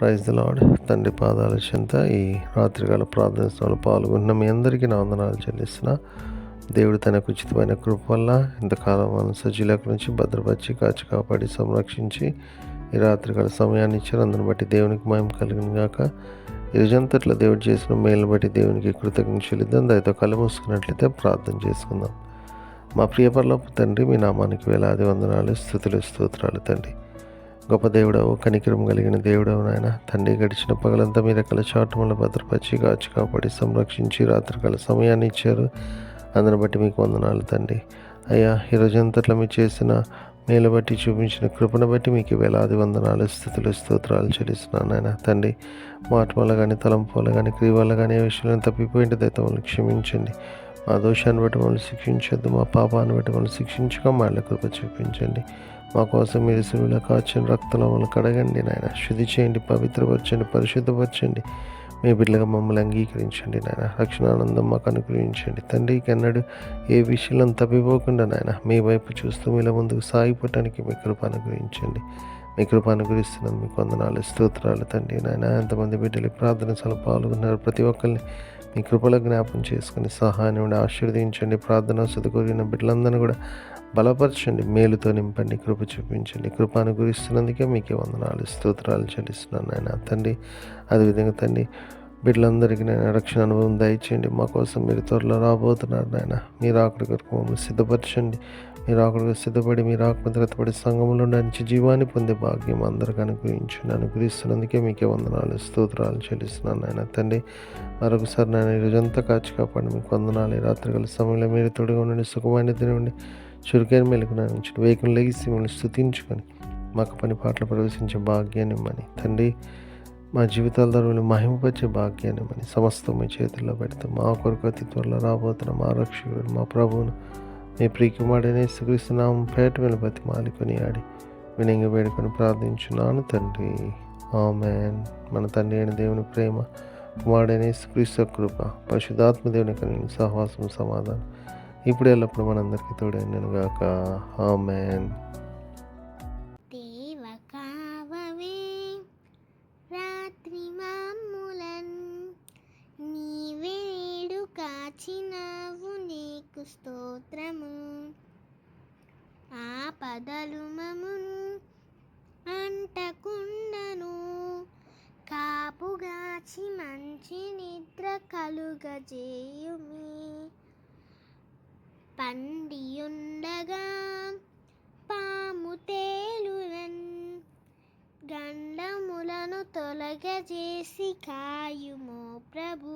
Praise lord తండ్రి పాదాల చెంత ఈ రాత్రికాల ప్రార్థన స్థలంలో పాల్గొన్న మీ అందరికీ నా వందనాలు చెల్లిస్తున్నా. దేవుడు తనకు ఉచితమైన కృప వల్ల ఇంతకాలం మన సజీలకు నుంచి భద్రపరిచి కాచి కాపాడి సంరక్షించి ఈ రాత్రికాల సమయాన్ని ఇచ్చారు. అందుని బట్టి దేవునికి మయం కలిగిన గాక ఇరుజంతట్లో దేవుడు చేసిన మేలు బట్టి దేవునికి కృతజ్ఞ చెల్లిద్దాం. దయతో కళ్ళు మూసుకున్నట్లయితే ప్రార్థన చేసుకుందాం. మా ప్రియపరలోపు తండ్రి మీ నామానికి వేలాది వందనాలు స్థుతులు స్తోత్రాలు తండ్రి. గొప్ప దేవుడవు కనికరం కలిగిన దేవుడవు నాయన. తండ్రి గడిచిన పగలంతా మీ రకాల చాటుమల భద్రపరిచి కాచి కాపాడి సంరక్షించి రాత్రికాల సమయాన్ని ఇచ్చారు. అందుని బట్టి మీకు వందనాలు తండ్రి. అయ్యా ఈ మీరు చేసిన మేలు బట్టి చూపించిన కృపను బట్టి మీకు వేలాది వందనాలు స్థుతులు స్తోత్రాలు చెల్లిస్తున్నాను నాయన. తండ్రి మాట వల్ల కానీ తలంపు వల్ల కానీ క్రియ వల్ల కానీ ఏ విషయంలో తప్పిపోయింటే దయతో క్షమించండి. మా దోషాన్ని బట్టి మమ్మల్ని శిక్షించొద్దు మా పాపాన్ని బట్టి మమ్మల్ని శిక్షించక మళ్ళీ కృప చూపించండి. మా కోసం మీరు సులువులో కాచిన రక్తంలో మమ్మల్ని కడగండి నాయన. శుద్ధి చేయండి పవిత్రపరచండి పరిశుద్ధపరచండి. మీ బిడ్డలుగా మమ్మల్ని అంగీకరించండి నాయన. రక్షణానందం మాకు అనుగ్రహించండి. తండ్రికి అన్నాడు ఏ విషయంలో తప్పిపోకుండా నాయన మీ వైపు చూస్తూ మీలో ముందుకు సాగిపోవటానికి మీ కృప అనుగ్రహించండి. మీ కృప అనుగ్రహిస్తున్నందుకు మీకు వందనాలు స్తోత్రాలు తండ్రి నాయన. ఎంతమంది బిడ్డలు ప్రార్థన సలు పాల్గొన్నారు. ప్రతి ఒక్కరిని మీ కృపలో జ్ఞాపం చేసుకుని సహాయాన్ని ఉండి ఆశీర్వదించండి. ప్రార్థన సదుకూరిన బిడ్డలందరినీ కూడా బలపరచండి. మేలుతో నింపండి. కృప చూపించండి. కృప అనుగ్రహిస్తున్నందుకే మీకే వందనాలు స్తోత్రాలు చెల్లిస్తున్నాను నాయన తండ్రి. అదేవిధంగా తండ్రి బిడ్డలందరికీ నేను రక్షణ అనుభవం దయచేయండి. మా కోసం మీరు త్వరలో రాబోతున్నారు నాయన. మీరు ఆకుడి కొరకు మమ్మల్ని సిద్ధపరచండి. మీరు ఆకుడికి సిద్ధపడి మీరు ఆకుమతిగతపడి సంఘంలో నుంచి జీవాన్ని పొందే భాగ్యం అందరికి అనుగ్రహించండి. అనుగ్రహిస్తున్నందుకే మీకే వందనాలు స్తోత్రాలు చెల్లిస్తున్నాను నాయన. తండ్రి మరొకసారి నేను ఈరోజంతా కాచి కాపాడి మీకు వందనాలు. రాత్రికాల సమయంలో మీరు తొడిగా ఉండండి సుఖమైన తినండి చురుకైన మెలకు నుంచి వేకుని లెగిసి మిమ్మల్ని స్థుతించుకొని మాకు పని పాటలు ప్రవేశించే భాగ్యాన్ని ఇమ్మని. తండ్రి మా జీవితాల ధరలు మహిమపరిచే భాగ్యాన్ని మన సమస్తం మీ చేతుల్లో పెడతాం. మా కొరకు అతి త్వరలో రాబోతున్న మా రక్షకుడు మా ప్రభువును మీ ప్రియకుమారుడనే శ్రీకృష్ణనామం పేట మీద మాలికొని ఆడి వినంగా వేడుకొని ప్రార్థించున్నాను తండ్రి. ఆమెన్. మన తండ్రి అయిన దేవుని ప్రేమ కుమారుడైన శ్రీకృష్ణ కృప పరిశుద్ధాత్మ దేవుని కలిగిన సహవాసం సమాధానం ఇప్పుడు ఎల్లప్పుడు మనందరికీ తోడైనను గాక ఆమెన్. స్తోత్రము. ఆపదలు మమున్ అంటకుండను. కాపుగాచి మంచి నిద్ర కలుగజేయుమి. పండియుండగా పాము తేలునన్ గండములను తొలగజేసి కాయుమో ప్రభు.